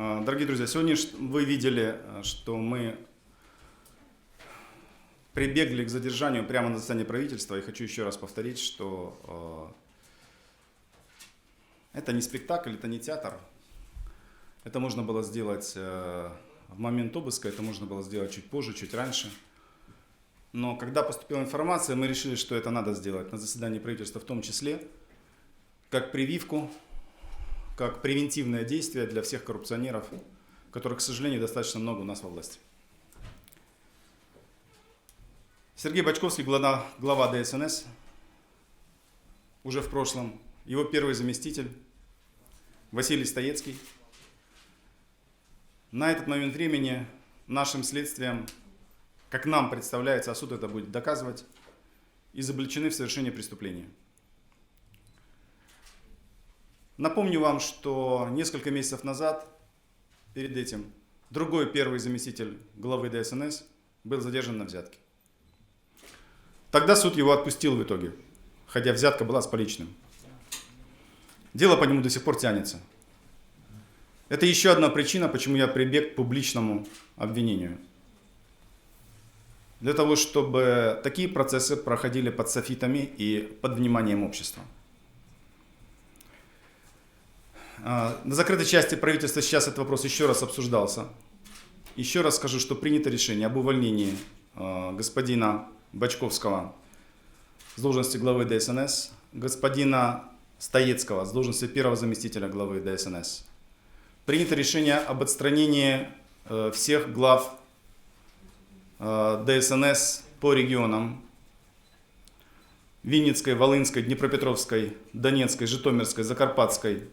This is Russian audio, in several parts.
А, Дорогие друзья, сегодня вы видели, а, что мы прибегли к задержанию прямо на заседании правительства. И хочу еще раз повторить, что э, это не спектакль, это не театр. Это можно было сделать э, в момент обыска, это можно было сделать чуть позже, чуть раньше. Но когда поступила информация, мы решили, что это надо сделать на заседании правительства в том числе, как прививку, как превентивное действие для всех коррупционеров, которых, к сожалению, достаточно много у нас во власти. Сергей Бачковский, глава, глава ДСНС, уже в прошлом, его первый заместитель Василий Стоецкий. На этот момент времени нашим следствием, как нам представляется, а суд это будет доказывать, изобличены в совершении преступления. Напомню вам, что несколько месяцев назад, перед этим, другой первый заместитель главы ДСНС был задержан на взятке. Тогда суд его отпустил в итоге, хотя взятка была с поличным. Дело по нему до сих пор тянется. Это еще одна причина, почему я прибег к публичному обвинению. Для того, чтобы такие процессы проходили под софитами и под вниманием общества. А, На закрытой части правительства сейчас этот вопрос еще раз обсуждался. Еще раз скажу, что принято решение об увольнении а, господина Бачковского с должности главы ДСНС, господина Стоецкого с должности первого заместителя главы ДСНС. Принято решение об отстранении э, всех глав э, ДСНС по регионам Винницкой, Волынской, Днепропетровской, Донецкой, Житомирской, Закарпатской,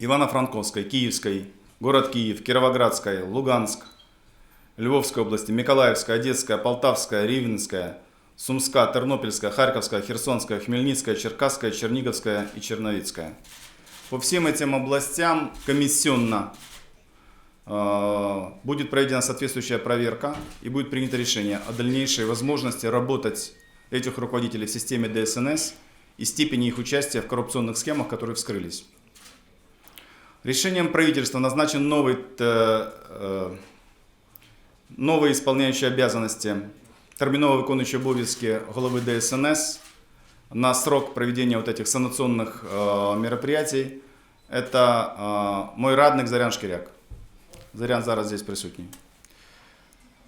Ивано-Франковской, Киевской, город Киев, Кировоградской, Луганск, Львовской области, Миколаевская, Одесская, Полтавская, Ривенская, Сумская, Тернопільська, Харьковская, Херсонская, Хмельницкая, Черкасская, Черниговская и Черновицкая. По всем этим областям комиссионно э, будет проведена соответствующая проверка и будет принято решение о дальнейшей возможности работать этих руководителей в системе ДСНС и степени их участия в коррупционных схемах, которые вскрылись. Решением правительства назначен новый, э, э, новый исполняющий обязанности, терміново виконуючий обов'язки голови ДСНС на срок проведения вот этих санационных э, мероприятий. Это мой радник Зарян Шкиряк. Зарян зараз здесь присутний.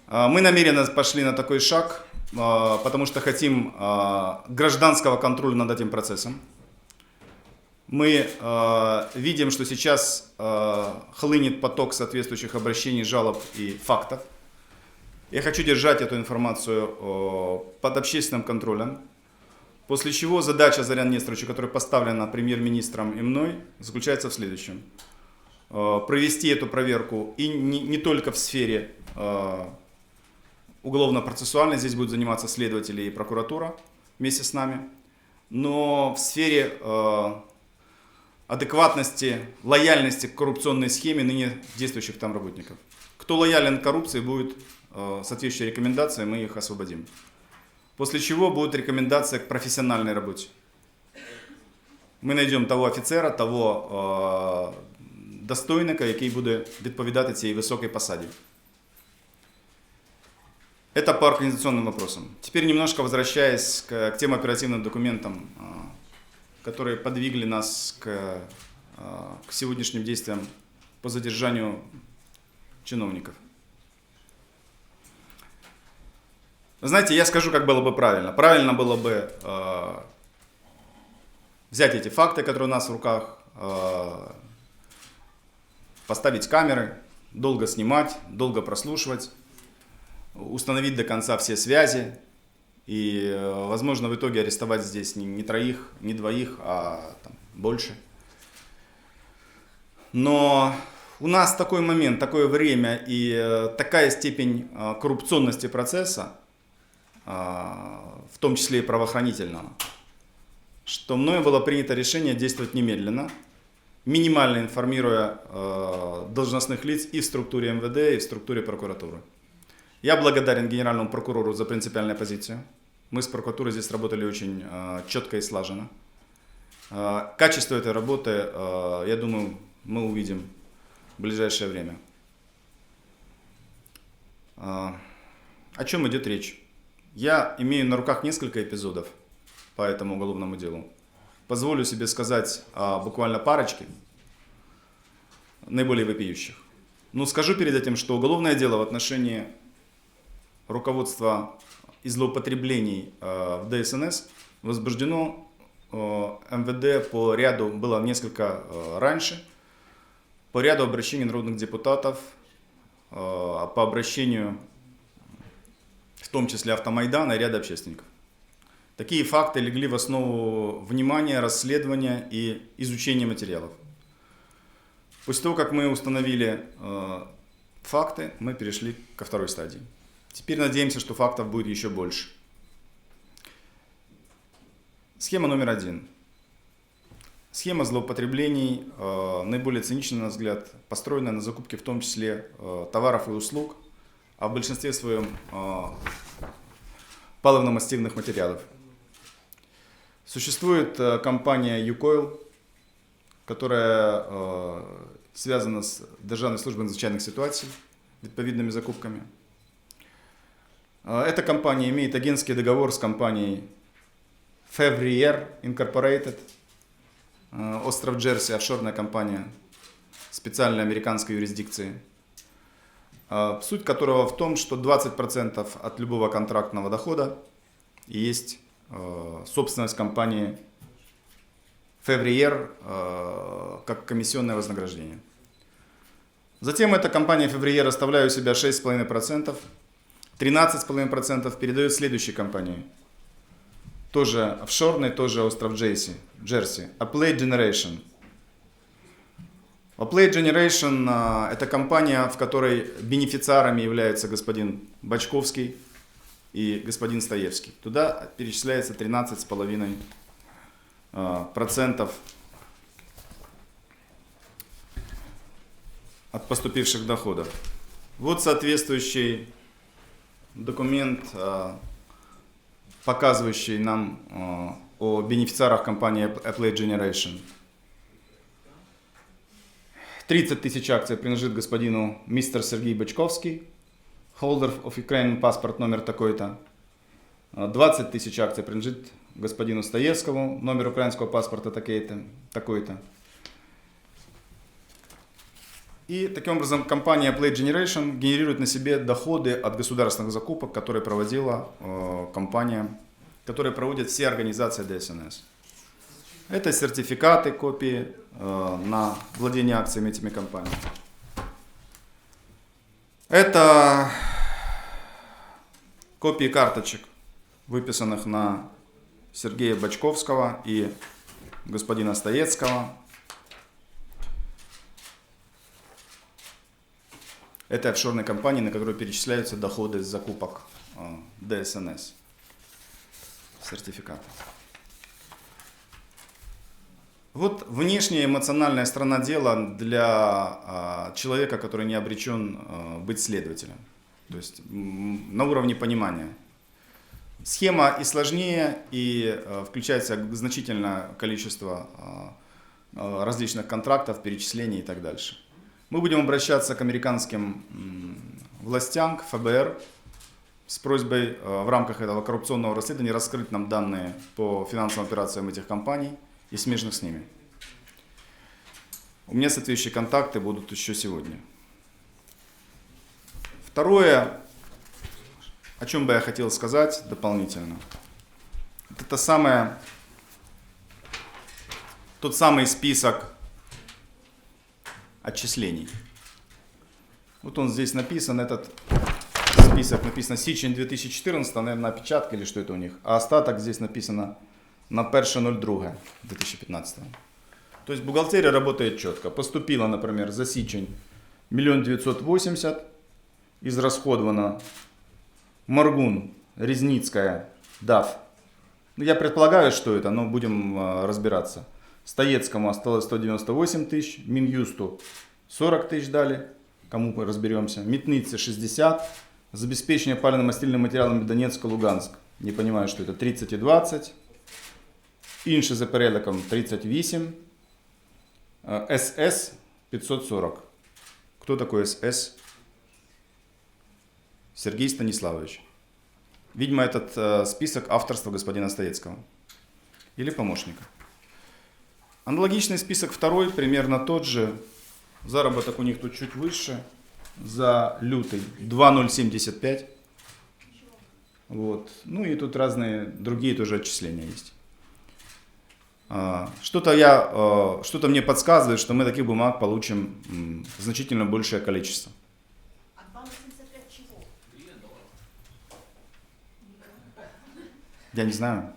Мы намеренно пошли на такой шаг, потому что хотим гражданского контроля над этим процессом. Мы э, видим, что сейчас э, хлынет поток соответствующих обращений, жалоб и фактов. Я хочу держать эту информацию э, под общественным контролем. После чего задача Зарян Несторовича, которая поставлена премьер-министром и мной, заключается в следующем. Э, провести эту проверку и не, не только в сфере э, уголовно-процессуальной, здесь будут заниматься следователи и прокуратура вместе с нами, но в сфере э, адекватности, лояльности к коррупционной схеме ныне действующих там работников. Кто лоялен к коррупции, будет э, соответствующие рекомендации, мы их освободим. После чего будет рекомендация к профессиональной работе. Ми знайдемо того офіцера, того е, достойника, який буде відповідати цій високій посаді. Это по организационным вопросам. Теперь немножко возвращаясь к, к тем оперативным документам, а, которые подвигли нас к, а, к сегодняшним действиям по задержанию чиновников. Знаете, я скажу, как было бы правильно. Правильно было бы э, взять эти факты, которые у нас в руках, э, поставить камеры, долго снимать, долго прослушивать, установить до конца все связи и, э, возможно, в итоге арестовать здесь не, не троих, не двоих, а там, больше. Но у нас такой момент, такое время и э, такая степень э, коррупционности процесса, в том числе и правоохранительного, что мною было принято решение действовать немедленно, минимально информируя должностных лиц и в структуре МВД, и в структуре прокуратуры. Я благодарен генеральному прокурору за принципиальную позицию. Мы с прокуратурой здесь работали очень э, четко и слаженно. Э, качество этой работы, э, я думаю, мы увидим в ближайшее время. А, О чем идет речь? Я имею на руках несколько эпизодов по этому уголовному делу. Позволю себе сказать о буквально парочке наиболее вопиющих. Но скажу перед этим, что уголовное дело в отношении руководства и злоупотреблений э, в ДСНС возбуждено э, МВД по ряду, было несколько э, раньше, по ряду обращений народных депутатов, по обращению в том числе Автомайдана и ряда общественников. Такие факты легли в основу внимания, расследования и изучения материалов. После того, как мы установили факты, мы перешли ко второй стадии. Теперь надеемся, что фактов будет еще больше. Схема номер один. Схема злоупотреблений, э, наиболее циничная, на взгляд, построена на закупке в том числе э, товаров и услуг, а в большинстве своем э, паловно-мастильных материалов. Существует э, компания «Юкойл», которая э, связана с Державной службой надзвичайных ситуаций, відповідними закупками. Э, Эта компания имеет агентский договор с компанией Fevrier Incorporated, э, остров Джерси, офшорная компания специальной американской юрисдикции, э, суть которого в том, что 20% от любого контрактного дохода есть собственность компании э, как комиссионное вознаграждение. Затем эта компания Fevrier, оставляя у себя 6,5%, 13,5% передает следующей компании. Тоже офшорной, тоже остров Джейси, Джерси. Apply Generation. Apply Generation а, это компания, в которой бенефициарами являются господин Бачковский и господин Стоевский. Туда перечисляется 13,5% а, процентов от поступивших доходов. Вот соответствующий документ, а, показывающий нам а, о бенефициарах компании Apply Generation. 30 тысяч акций принадлежит господину мистер Сергей Бачковский, holder of Ukrainian паспорт номер такой-то. 20 тысяч акций принадлежит господину Стоевскому, номер украинского паспорта такой-то. такой-то. И таким образом компания Play Generation генерирует на себе доходы от государственных закупок, которые проводила э, компания, которые проводят все организации ДСНС. Это сертификаты, копии э, на владение акциями этими компаниями. Это копии карточек, выписанных на Сергея Бачковского и господина Стоецкого. Это офшорные компании, на которые перечисляются доходы с закупок э, ДСНС. Сертификаты. Вот внешняя эмоциональная сторона дела для э, человека, который не обречен э, быть следователем. То есть на уровне понимания. Схема и сложнее, и включается значительное количество различных контрактов, перечислений и так дальше. Мы будем обращаться к американским властям, к ФБР, с просьбой в рамках этого коррупционного расследования раскрыть нам данные по финансовым операциям этих компаний и смежных с ними. У меня соответствующие контакты будут еще сегодня. Второе, о чем бы я хотел сказать дополнительно, это самое, тот самый список отчислений. Вот он здесь написан, этот список написано січень 2014, наверное, опечатка или что это у них, а остаток здесь написано на 1.02 2015. То есть бухгалтерия работает четко. Поступило, например, за січень 1 980, израсходовано Маргун, Резницкая, ДАФ. Ну, я предполагаю, что это, но будем э, разбираться. Стоецкому осталось 198 тысяч, Минюсту 40 тысяч дали, кому разберемся. Митнице 60, за обеспечение пально-мастильным материалами Донецк, Луганск. Не понимаю, что это 30 и 20. Інші за порядком 38. СС 540. кто такой СС? Сергей Станиславович. Видимо, этот э, список авторства господина Стоецкого или помощника. Аналогичный список второй, примерно тот же. Заработок у них тут чуть выше. За лютый 2,075. Вот. Ну и тут разные другие тоже отчисления есть. А, Что-то я, э, что-то мне подсказывает, что мы таких бумаг получим значительно большее количество. А 2,85 чего? Я не знаю.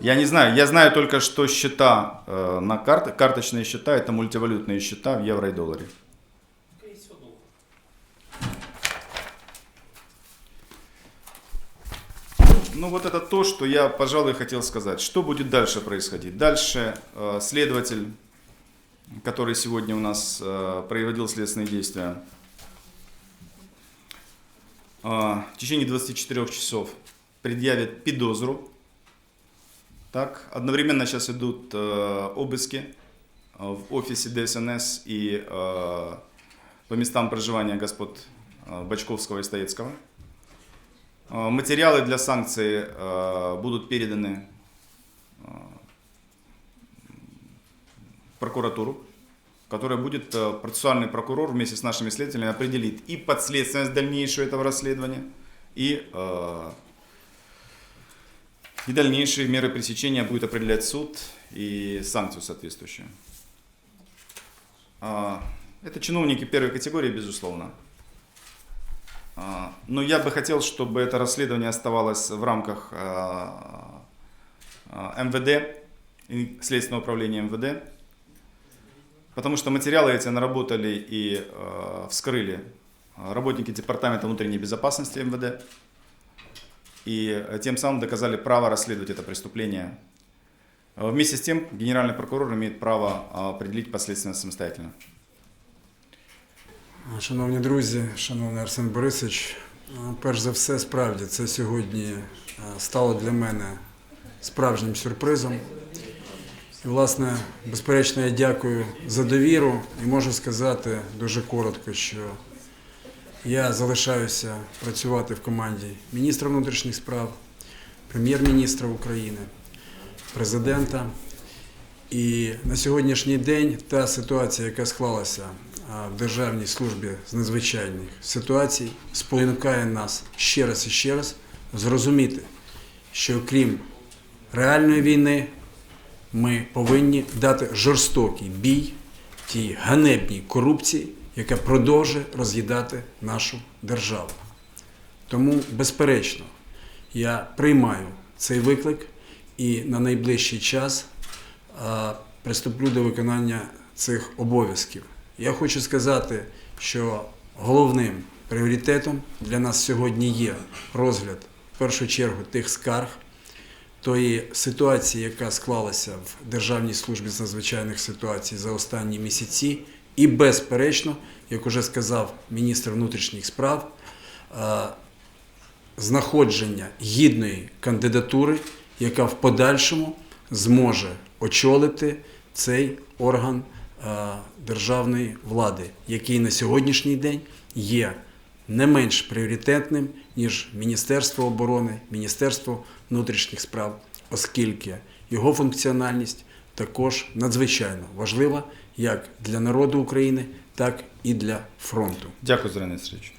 Я не знаю. Я знаю только, что счета э, на карты, карточные счета, это мультивалютные счета в евро и долларе. Ну вот это то, что я, пожалуй, хотел сказать. Что будет дальше происходить? Дальше э, следователь, который сегодня у нас э, проводил следственные действия, э, в течение 24 часов предъявит підозру. Так, одновременно сейчас идут э, обыски э, в офисе ДСНС и э, по местам проживания господ э, Бачковского и Стоецкого. Э, Материалы для санкций э, будут переданы э, прокуратуру, которая будет, э, процессуальный прокурор вместе с нашими следователями определит и подследственность дальнейшего этого расследования, и, э, и дальнейшие меры пресечения будет определять суд и санкцию соответствующую. А, Это чиновники первой категории, безусловно. А, Но я бы хотел, чтобы это расследование оставалось в рамках а, МВД Следственного управления МВД, потому что материалы эти наработали и вскрыли работники Департамента внутренней безопасности МВД, и э, тем самым доказали право расследовать это преступление. Э, Вместе с тем, генеральный прокурор имеет право а, определить последствия самостоятельно. Шановні друзі, шановний Арсен Борисович, е, перш за все, справді це сьогодні е, стало для мене справжнім сюрпризом. І, власне, безперечно, я дякую за довіру і можу сказати дуже коротко, що я залишаюся працювати в команді міністра внутрішніх справ, прем'єр-міністра України, президента. І на сьогоднішній день та ситуація, яка склалася в Державній службі з надзвичайних ситуацій, спонукає нас ще раз і ще раз зрозуміти, що крім реальної війни, ми повинні дати жорстокий бій тій ганебній корупції, яка продовжує роз'їдати нашу державу. Тому, безперечно, я приймаю цей виклик і на найближчий час приступлю до виконання цих обов'язків. Я хочу сказати, що головним пріоритетом для нас сьогодні є розгляд в першу чергу тих скарг, тої ситуації, яка склалася в Державній службі з надзвичайних ситуацій за останні місяці, і безперечно, як уже сказав міністр внутрішніх справ, е, знаходження гідної кандидатури, яка в подальшому зможе очолити цей орган е, державної влади, який на сьогоднішній день є не менш пріоритетним, ніж Міністерство оборони, Міністерство внутрішніх справ, оскільки його функціональність також надзвичайно важлива як для народу України, так і для фронту. Дякую, Зарян Ильич.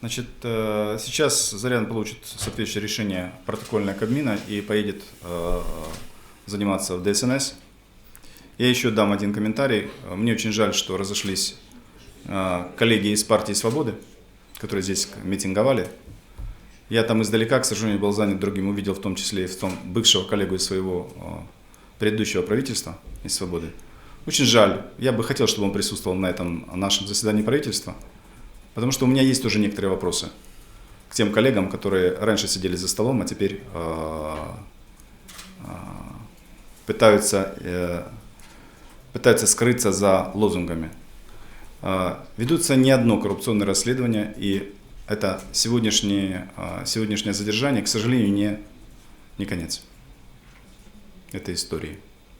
Значит, сейчас Зарян получит соответствующее решение протокольное Кабмина и поедет заниматься в ДСНС. Я еще дам один комментарий. Мне очень жаль, что разошлись э, коллеги из партии «Свободы», которые здесь митинговали. Я там издалека, к сожалению, был занят другим, увидел в том числе и в том бывшего коллегу из своего э, предыдущего правительства, из «Свободы». Очень жаль. Я бы хотел, чтобы он присутствовал на этом нашем заседании правительства, потому что у меня есть тоже некоторые вопросы к тем коллегам, которые раньше сидели за столом, а теперь э, э, пытаются, э, пытаются скрыться за лозунгами. Ведутся не одно коррупционное расследование, и это сегодняшнее, сегодняшнее задержание, к сожалению, не, не конец этой истории.